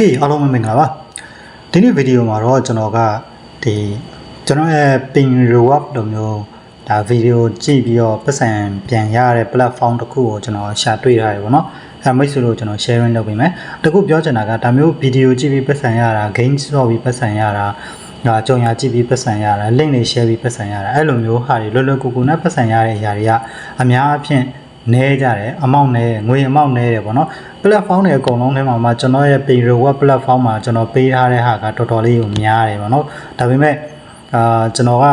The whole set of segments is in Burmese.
เคအားလုံးပဲမင်္ဂလာပါဒီနေ့ဗီဒီယိုမှာတော့ကျွန်တော်ကဒီကျွန်တော်ရဲ့ ping reward လိုမျိုးဒါဗီဒီယိုကြည့်ပြီးတော့ပတ်စံပြန်ရတဲ့ platform တစ်ခုကိုကျွန်တော်ရှာတွေ့ထားတယ်ပေါ့နော်အဲမိတ်ဆွေတို့ကျွန်တော် sharing လုပ်ပေးမယ်တခုပြောချင်တာကဒါမျိုးဗီဒီယိုကြည့်ပြီးပတ်စံရတာ game ဆော့ပြီးပတ်စံရတာဒါကြုံရကြည့်ပြီးပတ်စံရတာ link တွေ share ပြီးပတ်စံရတာအဲ့လိုမျိုးဟာတွေလွယ်လွယ်ကူကူနဲ့ပတ်စံရတဲ့အရာတွေကအများအပြား နဲကြတယ်အမောင့်နဲငွေအမောင့်နဲတယ်ပေါ့နော် platform တွေအကုန်လုံးထဲမှာမှကျွန်တော်ရဲ့ pay reward platform မှာကျွန်တော်ပေးထားတဲ့ဟာကတော်တော်လေးကိုများတယ်ပေါ့နော်ဒါပေမဲ့အာကျွန်တော်က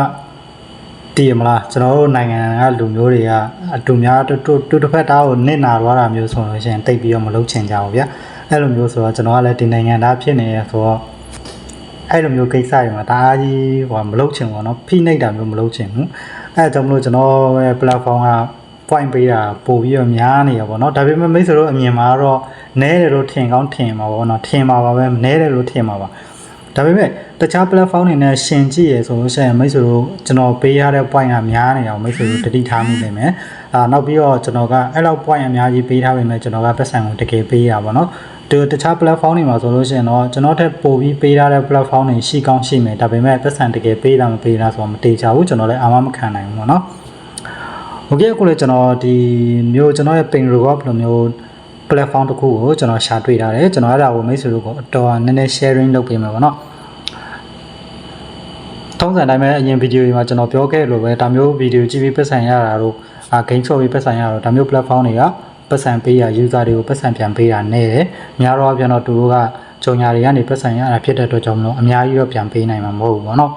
တည်ရမလားကျွန်တော်တို့နိုင်ငံကလူမျိုးတွေကအတူများတူတူတစ်ဖက်သားကိုနစ်နာသွားတာမျိုးဆိုလို့ရှိရင်တိတ်ပြီးတော့မလုပ်ချင်ကြဘူးဗျအဲ့လိုမျိုးဆိုတော့ကျွန်တော်ကလည်းဒီနိုင်ငံသားဖြစ်နေရဆိုတော့အဲ့လိုမျိုးကိစ္စတွေမှာတအားကြီးဟိုမလုပ်ချင်ဘူးเนาะဖိနှိပ်တာမျိုးမလုပ်ချင်ဘူးအဲ့ဒါကြောင့်မလို့ကျွန်တော်ရဲ့ platform က point ပေးတာပို့ပြီးတော့များနေရပါတော့ဒါပေမဲ့မိတ်ဆွေတို့အမြင်မှာတော့နဲတယ်လို့ထင်ကောင်းထင်မှာပေါ့နော်ထင်မှာပါပဲနဲတယ်လို့ထင်မှာပါဒါပေမဲ့တခြား platform တွေနဲ့ရှင်ကြည့်ရဆိုလို့ရှိရင်မိတ်ဆွေတို့ကျွန်တော်ပေးရတဲ့ point ကများနေအောင်မိတ်ဆွေတို့တတိထားမိနိုင်မယ်အာနောက်ပြီးတော့ကျွန်တော်ကအဲ့လောက် point အများကြီးပေးထားပေမဲ့ကျွန်တော်ကပတ်စံကိုတကယ်ပေးရပါတော့ဒီတခြား platform တွေမှာဆိုလို့ရှိရင်တော့ကျွန်တော်ထက်ပိုပြီးပေးထားတဲ့ platform တွေရှိကောင်းရှိမယ်ဒါပေမဲ့ပတ်စံတကယ်ပေးတာမပေးတာဆိုတော့မတေချာဘူးကျွန်တော်လည်းအာမမခံနိုင်ဘူးပေါ့နော် โอเคအခုလည်းကျွန်တော်ဒီမျိုးကျွန်တော်ရဲ့ ping reward လိုမျိုး platform တစ်ခုကိုကျွန်တော်ရှာတွေ့ထားတယ်ကျွန်တော်အဲ့ဒါကိုမိတ်ဆွေတို့ကိုအတော်နည်းနည်း sharing လုပ်ပေးမယ်ပေါ့နော်ထုံးစံတိုင်းပဲအရင်ဗီဒီယိုတွေမှာကျွန်တော်ပြောခဲ့လို့ပဲဒါမျိုးဗီဒီယိုကြည့်ပြီးပတ်စံရတာတို့အာ game ဆော့ပြီးပတ်စံရတာတို့ဒါမျိုး platform တွေကပတ်စံပေးရ user တွေကိုပတ်စံပြန်ပေးတာနဲ့တယ်များတော့ပြန်တော့သူတို့ကဂျုံညာတွေကနေပတ်စံရတာဖြစ်တဲ့အတွက်ကြောင့်မလို့အများကြီးတော့ပြန်ပေးနိုင်မှာမဟုတ်ဘူးပေါ့နော်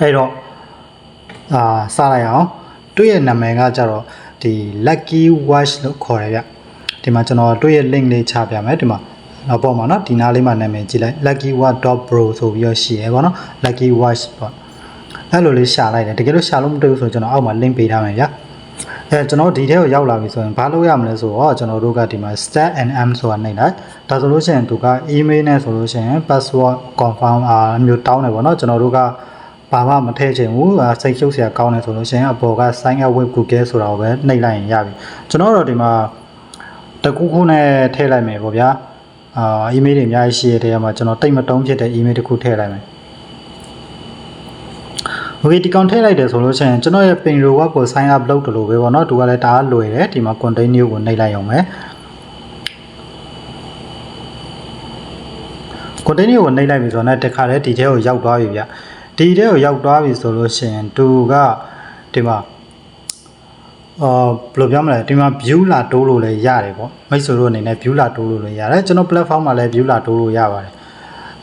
အဲ့တော့အာစလိုက်အောင် တွေ့ရဲ့နာမည်ကကြတော့ဒီ lucky watch လို့ခေါ်တယ်ဗျဒီမှာကျွန်တော်တွေ့ရဲ့ link လေးချပြမယ်ဒီမှာနောက်ပေါ်မှာเนาะဒီနားလေးမှာနာမည်ကြည့်လိုက် luckywatch.pro ဆိုပြီးတော့ရှိရယ်ပေါ့နော် lucky watch ပေါ့အဲ့လိုလေးရှာလိုက်တယ်တကယ်လို့ရှာလို့မတွေ့ဘူးဆိုကျွန်တော်အောက်မှာ link ပေးထားမယ်ဗျအဲကျွန်တော်ဒီထဲကိုရောက်လာပြီဆိုရင်ဘာလုပ်ရမလဲဆိုတော့ကျွန်တော်တို့ကဒီမှာ stat and m ဆိုတာနှိပ်လိုက်ဒါဆိုလို့ရှိရင်သူက email နဲ့ဆိုလို့ရှိရင် password confirm အာမျိုးတောင်းတယ်ပေါ့နော်ကျွန်တော်တို့က ဘာမှမထည့်ချင်ဘူးအာစိတ်ရှုပ်စရာကောင်းတယ်ဆိုလို့ရှိရင်အပေါ်က sign up with Google ဆိုတာကိုပဲနှိပ်လိုက်ရင်ရပြီကျွန်တော်တို့ဒီမှာတကူခုနဲ့ထည့်လိုက်မယ်ပေါ့ဗျာအာ email တွေအများကြီးရှိရတဲ့နေရာမှာကျွန်တော်တိတ်မတုံးဖြစ်တဲ့ email တစ်ခုထည့်လိုက်မယ်โอเคဒီကောင်ထည့်လိုက်တယ်ဆိုလို့ရှိရင်ကျွန်တော်ရဲ့ pin reward ကို sign up လုပ်တယ်လို့ပဲပေါ့နော်သူကလည်းတအားလွယ်တယ်ဒီမှာ continue ကိုနှိပ်လိုက်အောင်ပဲ continue ကိုနှိပ်လိုက်ပြီဆိုတော့တခါလဲဒီထဲကိုရောက်သွားပြီဗျ ဒီထဲကိုရောက်သွားပြီဆိုလို့ရှိရင်သူကဒီမှာအာဘယ်လိုပြောမလဲဒီမှာ view လာတိုးလို့လည်းရတယ်ပေါ့မိတ်ဆွေတို့အနေနဲ့ view လာတိုးလို့လည်းရတယ်ကျွန်တော် platform မှာလည်း view လာတိုးလို့ရပါတယ်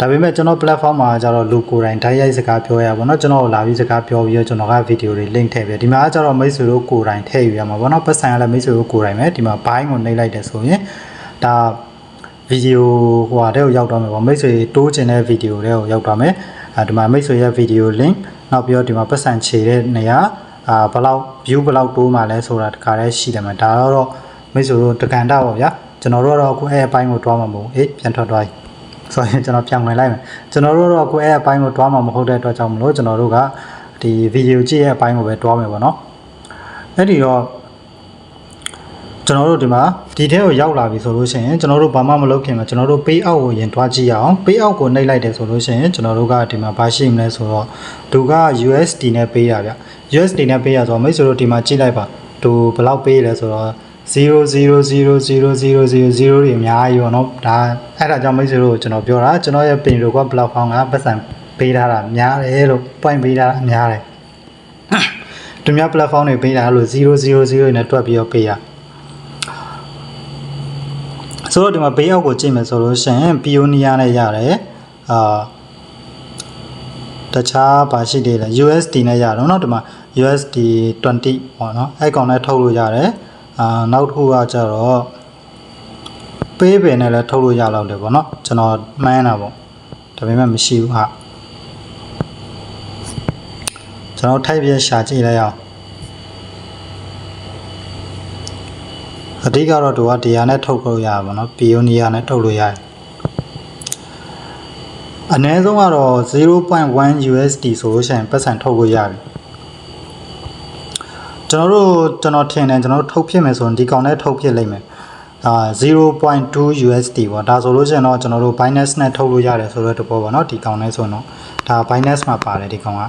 ဒါပေမဲ့ကျွန်တော် platform မှာကျတော့လူကိုယ်တိုင်ဓာတ်ရိုက်စကားပြောရပါတော့ကျွန်တော်လာပြီးစကားပြောပြီးတော့ကျွန်တော်ကဗီဒီယိုတွေ link ထည့်ပြဒီမှာကျတော့မိတ်ဆွေတို့ကိုယ်တိုင်ထည့်ယူရမှာပေါ့နော်ပတ်စံရလည်းမိတ်ဆွေတို့ကိုယ်တိုင်ပဲဒီမှာ bind ကိုနှိပ်လိုက်တယ်ဆိုရင်ဒါဗီဒီယိုဟိုဟာတဲ့ကိုရောက်သွားမယ်ပေါ့မိတ်ဆွေတိုးချင်တဲ့ဗီဒီယိုတဲ့ကိုရောက်သွားမယ် အဲဒီမှာမိတ်ဆွေရဲ့ဗီဒီယို link နောက်ပြီးတော့ဒီမှာပတ်စံခြေတဲ့နေရာအာဘယ်လောက် view ဘယ်လောက်တိုးမှလဲဆိုတာတခါတည်းရှိတယ်မှာဒါတော့မိတ်ဆွေတို့တကန်တာပေါ့ဗျာကျွန်တော်တို့ကတော့အခုအဲအပိုင်းကိုတွားမှာမဟုတ်အေးပြန်ထွက်သွားပြီဆိုရင်ကျွန်တော်ပြန်ဝင်လိုက်မယ်ကျွန်တော်တို့တော့အခုအဲအပိုင်းကိုတွားမှာမဟုတ်တဲ့အတွက်ကြောင့်မလို့ကျွန်တော်တို့ကဒီဗီဒီယိုကြည့်ရဲ့အပိုင်းကိုပဲတွားမယ်ပေါ့နော်အဲ့ဒီတော့ ကျွန်တော်တို့ဒီမှာဒီထဲကိုရောက်လာပြီဆိုလို့ရှိရင်ကျွန်တော်တို့ဘာမှမလုပ်ခင်မှာကျွန်တော်တို့ pay out ကိုရင်တွားကြည့်ရအောင် pay out ကိုနှိပ်လိုက်တယ်ဆိုလို့ရှိရင်ကျွန်တော်တို့ကဒီမှာဘာရှိမလဲဆိုတော့သူက USD နဲ့ပေးရဗျ USD နဲ့ပေးရဆိုတော့မိတ်ဆွေတို့ဒီမှာကြည့်လိုက်ပါသူဘယ်လောက်ပေးလဲဆိုတော့0000000တွေအများကြီးပေါ့နော်ဒါအဲ့ဒါကြောင့်မိတ်ဆွေတို့ကျွန်တော်ပြောတာကျွန်တော်ရဲ့ pin တို့က platform ကပတ်စံပေးထားတာများတယ်လို့ point ပေးထားတာများတယ်သူများ platform တွေပေးတာလို့000နဲ့တွက်ပြီးတော့ပေးရ ဆိုတော့ဒီမှာဘေးအောက်ကိုကြည့်မယ်ဆိုလို့ရှိရင် Pioneer နဲ့ရတယ်အာတခြားပါရှိသေးတယ် USD နဲ့ရတော့เนาะဒီမှာ USD 20ပေါ့เนาะအဲ့ကောင်နဲ့ထုတ်လို့ရတယ်အာနောက်တစ်ခုကကျတော့ပေးပင်နဲ့လည်းထုတ်လို့ရတော့တယ်ပေါ့เนาะကျွန်တော်မှန်းတာပေါ့ဒါပေမဲ့မရှိဘူးဟာကျွန်တော်ထိုက်ပြရှာကြည့်လိုက်အောင် အဓိကတော့သူကတရားနဲ့ထုတ်လို့ရပါဘောနော်ပီယိုနီယာနဲ့ထုတ်လို့ရတယ်အနည်းဆုံးကတော့0.1 USD ဆိုလို့ရှိရင်ပတ်စံထုတ်လို့ရပြီကျွန်တော်တို့ကျွန်တော်ထင်တယ်ကျွန်တော်ထုတ်ဖြစ်မယ်ဆိုရင်ဒီကောင်နဲ့ထုတ်ဖြစ်လိမ့်မယ်အာ0.2 USD ပေါ့ဒါဆိုလို့ရှိရင်တော့ကျွန်တော်တို့ Binance နဲ့ထုတ်လို့ရတယ်ဆိုတော့တပေါ်ပေါ့နော်ဒီကောင်နဲ့ဆိုရင်တော့ဒါ Binance မှာပါတယ်ဒီကောင်က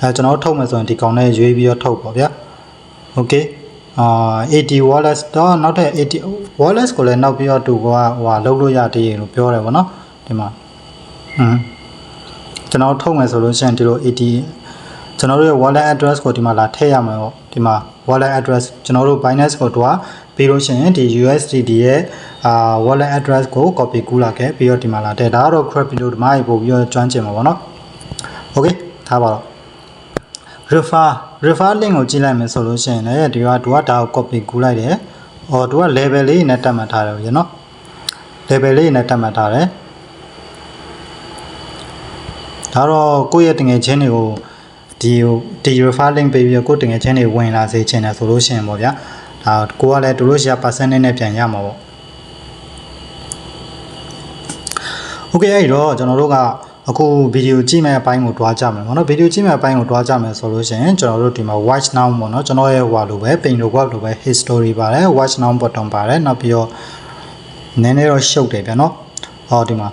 အဲကျွန်တော်ထုတ်မယ်ဆိုရင်ဒီကောင်နဲ့ရွေးပြီးတော့ထုတ်ပေါ့ဗျာ Okay အာ80 wallet တော့နောက်ထပ်80 wallet ကိုလည်းနောက်ပြီးတော့တူကဟိုဟာလုံးလို့ရတည်ရလို့ပြောတယ်ပေါ့နော်ဒီမှာอืมကျွန်တော်ထုတ်မယ်ဆိုလို့ရှိရင်ဒီလို80ကျွန်တော်တို့ရဲ့ wallet address ကိုဒီမှာလာထည့်ရမှာပေါ့ဒီမှာ wallet address ကျွန်တော်တို့ Binance ကိုတွားပြီးလို့ရှိရင်ဒီ USDT ရဲ့အာ wallet address ကို copy ကူးလာခဲ့ပြီးတော့ဒီမှာလာထည့်ဒါကတော့ crypto ဒီမှာပို့ပြီးတော့ကျွမ်းကျင်မှာပေါ့နော် Okay ထားပါတော့ refer refer link ကိုကြည့်လိုက်မယ်ဆိုလို့ရှိရင်လည်းဒီကသူကဒါကို copy ကူးလိုက်တယ်။အော်သူက level လေးနဲ့တက်မှတ်ထားတယ်ဗျာနော်။ level လေးနဲ့တက်မှတ်ထားတယ်။ဒါတော့ကိုယ့်ရဲ့တငယ်ချင်းတွေကိုဒီဒီ refer link ပေးပြီးတော့ကိုယ့်တငယ်ချင်းတွေဝင်လာစေချင်တယ်ဆိုလို့ရှိရင်ပေါ့ဗျာ။ဒါကိုကလည်းတို့လို့ရှိရ percentage နဲ့ပြန်ရမှာပေါ့။ Okay အဲ့တော့ကျွန်တော်တို့က အခုဗီဒီယိုကြည့်မဲ့အပိုင်းကိုတွားကြမယ်ပေါ့နော်ဗီဒီယိုကြည့်မဲ့အပိုင်းကိုတွားကြမယ်ဆိုလို့ရှိရင်ကျွန်တော်တို့ဒီမှာ watch now ပေါ့နော်ကျွန်တော်ရဲ့ဟိုဟာလိုပဲ pin to web လိုပဲ history ပါတယ် watch now button ပါတယ်နောက်ပြီးတော့နည်းနည်းတော့ရှုပ်တယ်ဗျာနော်ဟောဒီမှာ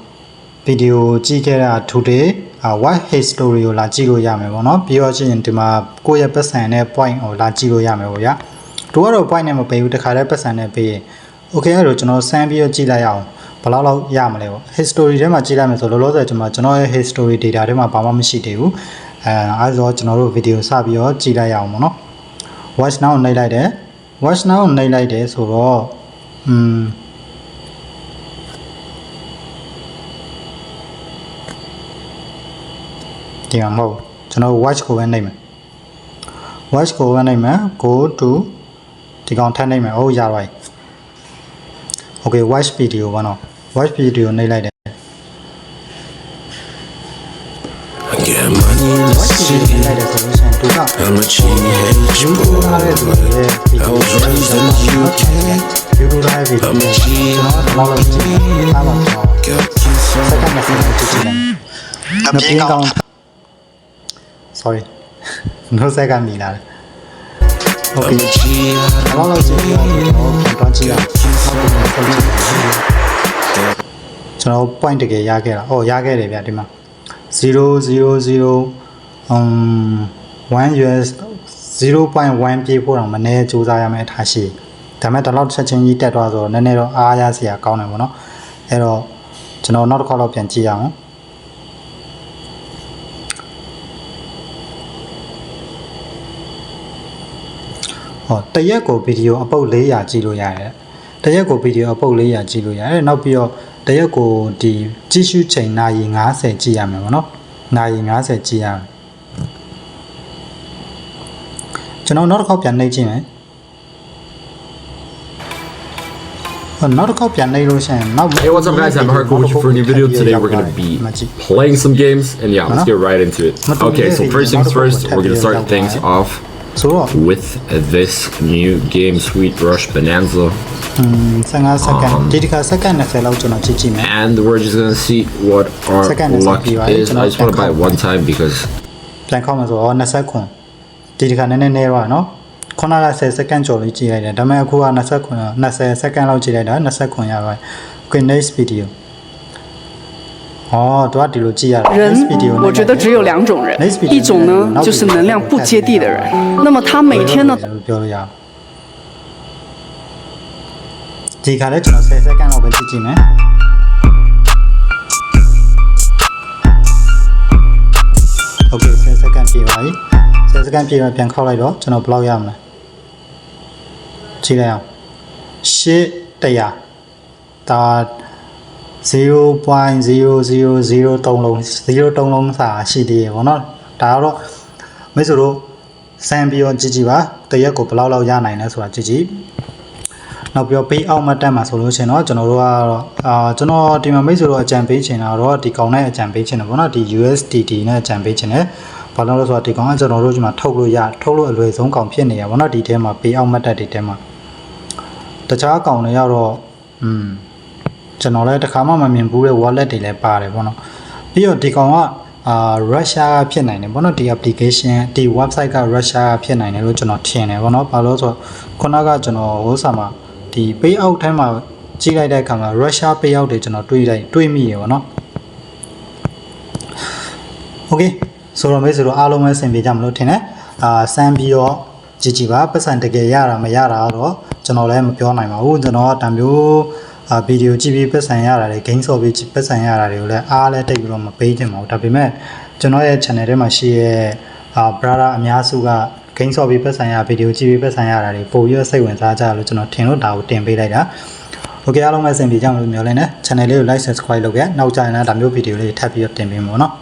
ဗီဒီယိုကြည့်ခဲ့တာ today အာ watch history ကိုလာကြည့်လို့ရမယ်ပေါ့နော်ပြီးတော့ချင်းဒီမှာကိုယ့်ရဲ့ပတ်စံနဲ့ point ကိုလာကြည့်လို့ရမယ်ပေါ့ဗျာတို့ကတော့ point နဲ့မပေးဘူးတခါတည်းပတ်စံနဲ့ပေးရင် okay အဲ့တော့ကျွန်တော်ဆန်းပြီးတော့ကြည့်လိုက်ရအောင် ဘယ်လောက်လောက်ရမလဲပေါ့ history ထဲမှာကြည့်လိုက်မယ်ဆိုလောလောဆယ်ကျွန်တော်ကျွန်တော်ရဲ့ history data ထဲမှာဘာမှမရှိသေးဘူးအဲအဲဆိုတော့ကျွန်တော်တို့ video စပြီးတော့ကြည့်လိုက်ရအောင်ပေါ့နော် watch now နှိပ်လိုက်တယ် watch now နှိပ်လိုက်တယ်ဆိုတော့อืมဒီမှာမဟုတ်ကျွန်တော် watch ကိုပဲနှိပ်မယ် watch ကိုပဲနှိပ်မယ် go to ဒီကောင်ထပ်နှိပ်မယ်ဟုတ်ရပါပြီ okay watch video ဘာနော် watch video này lại để nó tiếng con sorry. Nó sẽ gan mì nào ok. Nó là chuyện gì? nó toàn chỉ là. nó cũng không chỉ ကျွန်တော်ပြန်ကြည့်ရကျွန်တော် point တကယ်ရခဲ့တာ။အော်ရခဲ့တယ်ဗျဒီမှာ000 um 1 US 0.1ပြေးဖို့တော့မနေစူးစမ်းရမယ်အထားရှိ။ဒါပေမဲ့ဒီလောက်ချက်ချင်းကြီးတက်သွားဆိုတော့နည်းနည်းတော့အားရစရာကောင်းတယ်ပေါ့နော်။အဲ့တော့ကျွန်တော်နောက်တစ်ခါတော့ပြန်ကြည့်ရအောင်။ဟောတရက်ကိုဗီဒီယိုအပုတ်400ကြည့်လို့ရတယ်တ ရက်ကိုဗီဒီယိုအပုတ်400ကြည့်လို့ရတယ်နောက်ပြီးတော့တရက်ကိုဒီကြည့်ရှုချိန်နာရီ90ကြည့်ရမယ်ပေါ့နော်နာရီ90ကြည့်ရမယ်ကျွန်တော်နောက်တစ်ခေါက်ပြန်နှိပ်ကြည့်မယ်ဟောနောက်တစ်ခေါက်ပြန်နှိပ်လို့ရှိရင်နောက် Hey, what's up, guys? I'm Harko with you for a new video. Today, we're gonna be playing some games, and yeah, let's get right into it. Okay, so first things first, we're gonna start things off ဆိုတော့ with this new game, Sweet Rush Bonanza, 15စက္ကန့်ဒီတစ်ခါစက္ကန့်20လောက်ကျွန်တော်ကြည့်ကြည့်မယ် and we're just gonna see what our Second is luck happy, right? is. I just want to buy it one time because ပြန်ခေါက်မှာဆိုတော့20ခွန်ဒီတစ်ခါနည်းနည်းနေတော့နော်ခုနက10စက္ကန့်ကျော်လေးကြည့်လိုက်တယ်ဒါပေမဲ့အခုက20ခွန်20စက္ကန့်လောက်ကြည့်လိုက်တာ20ခွန်ရပါတယ် Okay next video 哦，多少迪罗基亚。人，我觉得只有两种人，一种呢就是能量不接地的人，那么他每天呢？这个ကလေးကျွန်တော်ယ်။ Okay 30စက္ကန့်။ 0.0003လုံး03လုံးစာရှိသေးရေပေါ့နော်ဒါကတော့မိတ်ဆွေတို့စမ်းပြီးတော့ကြည့်ကြည့်ပါတရက်ကိုဘယ်လောက်လောက်ရနိုင်လဲဆိုတာကြည့်ကြည့်နောက်ပြီးတော့ pay out မတက်မှာဆိုလို့ရှိရင်တော့ကျွန်တော်တို့ကတော့အာကျွန်တော်ဒီမှာမိတ်ဆွေတို့အကြံပေးချင်တာတော့ဒီကောင်နဲ့အကြံပေးချင်တယ်ပေါ့နော်ဒီ USDT နဲ့အကြံပေးချင်တယ်ဘာလို့လဲဆိုတော့ဒီကောင်ကကျွန်တော်တို့ဒီမှာထုတ်လို့ရထုတ်လို့အလွယ်ဆုံးကောင်ဖြစ်နေရပါတော့ဒီထဲမှာ pay out မတက်တွေထဲမှာတခြားကောင်တွေကတော့อืม ကျွန်တော်လည်းတစ်ခါမှမမြင်ဘူးတဲ့ wallet တွေလည်းပါတယ်ပေါ့နော်ပြီးတော့ဒီကောင်ကအာ Russia ကဖြစ်နိုင်တယ်ပေါ့နော်ဒီ application ဒီ website က Russia ကဖြစ်နိုင်တယ်လို့ကျွန်တော်ထင်တယ်ပေါ့နော်ဘာလို့လဲဆိုတော့ခုနကကျွန်တော်ဟိုစာမှာဒီဒီ payout ထဲမှာကြည့်လိုက်တဲ့အခါမှာ Russia payout တွေကျွန်တော်တွေးလိုက်တွေးမိရေပေါ့နော် Okay ဆိုတော့မေးဆိုတော့အားလုံးပဲအဆင်ပြေကြမလို့ထင်တယ်အာစမ်းပြီးတော့ကြည့်ကြည့်ပါပတ်စံတကယ်ရတာမရတာတော့ကျွန်တော်လည်းမပြောနိုင်ပါဘူးကျွန်တော်ကတံမျိုး အာဗီဒီယိုကြည့်ပြီးပတ်စံရတာတွေ game ဆော့ပြီးပတ်စံရတာတွေကိုလည်းအားလည်းတိတ်ပြီးတော့မပေးချင်ပါဘူးဒါပေမဲ့ကျွန်တော်ရဲ့ channel ထဲမှာရှိရဲ့အာ brother အများစုက game ဆော့ပြီးပတ်စံရဗီဒီယိုကြည့်ပြီးပတ်စံရတာတွေပိုပြီးတော့စိတ်ဝင်စားကြလို့ကျွန်တော်ထင်လို့ဒါကိုတင်ပေးလိုက်တာ โอเคအားလုံးပဲအဆင်ပြေကြမှာလို့မျှော်လင့်နေ channel လေးကို like subscribe လုပ်ခဲ့နောက်ကြရင်လည်းဒါမျိုးဗီဒီယိုလေးထပ်ပြီးတော့တင်ပေးမှာပေါ့နော်